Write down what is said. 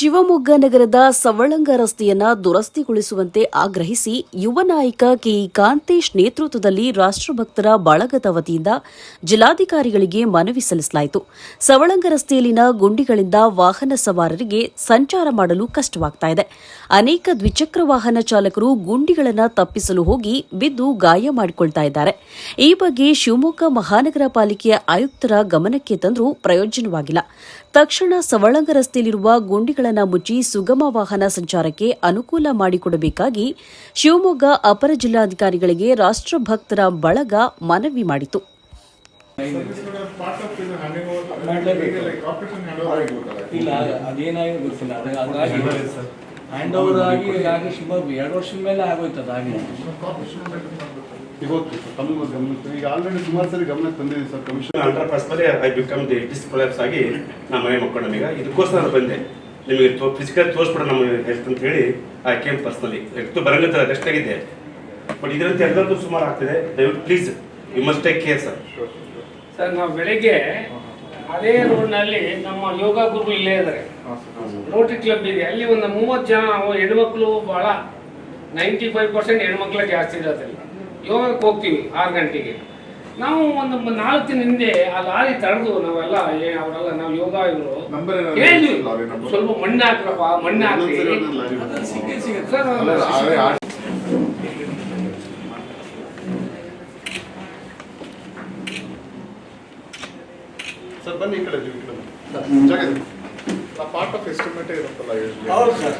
Shivamogga ನಗರದ ಸವಳಂಗ ರಸ್ತೆಯನ್ನ ದುರಸ್ತಿಗೊಳಿಸುವಂತೆ ಆಗ್ರಹಿಸಿ ಯುವ ನಾಯಕ ಕೆ ಕಾಂತೇಶ್ ನೇತೃತ್ವದಲ್ಲಿ ರಾಷ್ಟ್ರಭಕ್ತರ ಬಳಗದ ವತಿಯಿಂದ ಜಿಲ್ಲಾಧಿಕಾರಿಗಳಿಗೆ ಮನವಿ ಸಲ್ಲಿಸಲಾಯಿತು. ಸವಳಂಗ ರಸ್ತೆಯಲ್ಲಿನ ಗುಂಡಿಗಳಿಂದ ವಾಹನ ಸವಾರರಿಗೆ ಸಂಚಾರ ಮಾಡಲು ಕಷ್ಟವಾಗ್ತಾ ಇದೆ. ಅನೇಕ ದ್ವಿಚಕ್ರ ವಾಹನ ಚಾಲಕರು ಗುಂಡಿಗಳನ್ನು ತಪ್ಪಿಸಲು ಹೋಗಿ ಬಿದ್ದು ಗಾಯ ಮಾಡಿಕೊಳ್ತಾ ಇದ್ದಾರೆ. ಈ ಬಗ್ಗೆ ಶಿವಮೊಗ್ಗ ಮಹಾನಗರ ಪಾಲಿಕೆಯ ಆಯುಕ್ತರ ಗಮನಕ್ಕೆ ತಂದರೂ ಪ್ರಯೋಜನವಾಗಿಲ್ಲ. ತಕ್ಷಣ ಸವಳಂಗ ರಸ್ತೆಯಲ್ಲಿರುವ ಗುಂಡಿಗಳನ್ನು ಮುಚ್ಚಿ ಸುಗಮ ವಾಹನ ಸಂಚಾರಕ್ಕೆ ಅನುಕೂಲ ಮಾಡಿಕೊಡಬೇಕಾಗಿ ಶಿವಮೊಗ್ಗ ಅಪರ ಜಿಲ್ಲಾಧಿಕಾರಿಗಳಿಗೆ ರಾಷ್ಟ್ರಭಕ್ತರ ಬಳಗ ಮನವಿ ಮಾಡಿತು. ಹ್ಯಾಂಡ್ ಓವರ್ ಆಗಿ ಎರಡು ವರ್ಷದ ಮೇಲೆ ಆಗೋಯ್ತದ ಅದಾಗಿ ಇವತ್ತು ತಮ್ಮ ಗಮನಕ್ಕೆ ಈಗ ಆಲ್ರೆಡಿ ಸುಮಾರು ಸರಿ ಗಮನಕ್ಕೆ ತಂದಿದ್ದೀವಿ ಸರ್ ಕಮಿಷನ್ ಅಂಡರ್ ಪಾಸ್ ಮೇಲೆ I become the disc collapse ಆಗಿ ನಾ ಮನೆ ಮಕ್ಕಳು ಈಗ ಇದಕ್ಕೋಸ್ಕರ ನಾನು ಬಂದೆ. ನಿಮಗೆ ತೋ ಫಿಸಿಕಲ್ ತೋರಿಸ್ಬಿಡ ನಮ್ಮ ಹೆಲ್ತ್ ಅಂತ ಹೇಳಿ ಐ ಕೇಮ್ ಪರ್ಸ್ನಲಿ ಎಷ್ಟು ಬರಂಗತ್ತ ರೆಸ್ಟ್ ಆಗಿದ್ದೆ ಬಟ್ ಇದರಂತೆ ಎಲ್ಲರದ್ದು ಸುಮಾರು ಆಗ್ತಿದೆ. ದಯವಿಟ್ಟು please you must take care sir sir ನಾವು ಬೆಳಿಗ್ಗೆ ಅದೇ ರೋಡ್ನಲ್ಲಿ ನಮ್ಮ ಯೋಗ ಗುರು ಇಲ್ಲೇ ಇದ್ದಾರೆ. ರೋಟರಿ ಕ್ಲಬ್ ಇದೆ. ಅಲ್ಲಿ ಒಂದು ಮೂವತ್ತು ಜನ ಹೆಣ್ಮಕ್ಳು ಭಾಳ ನೈಂಟಿ ಫೈವ್ ಪರ್ಸೆಂಟ್ ಹೆಣ್ಮಕ್ಳೇ ಜಾಸ್ತಿ ಇರೋದ್ರಲ್ಲಿ ಯೋಗಕ್ಕೆ ಹೋಗ್ತೀವಿ ಆರು ಗಂಟೆಗೆ. ನಾವು ಒಂದು ನಾಲ್ಕು ದಿನ ಹಿಂದೆ ಆ ಲಾರಿ ತಡೆದು ನಾವೆಲ್ಲ ಏ ಅವರೆಲ್ಲ ನಾವು ಯೋಗ ಇವರು ಹೇಳಿದ್ವಿ ಸ್ವಲ್ಪ ಮಣ್ಣು ಹಾಕ್ರಪ್ಪ ಮಣ್ಣು ಹಾಕಿ ಸರ್ ಸರ್ ಬನ್ನಿ ಈ ಕಡೆ ಜಾಗ ಪಾರ್ಟ್ ಆಫ್ ಎಸ್ಟಿಮೇಟೇ ಇರುತ್ತಲ್ಲ usually. ಹೌದು ಸರ್.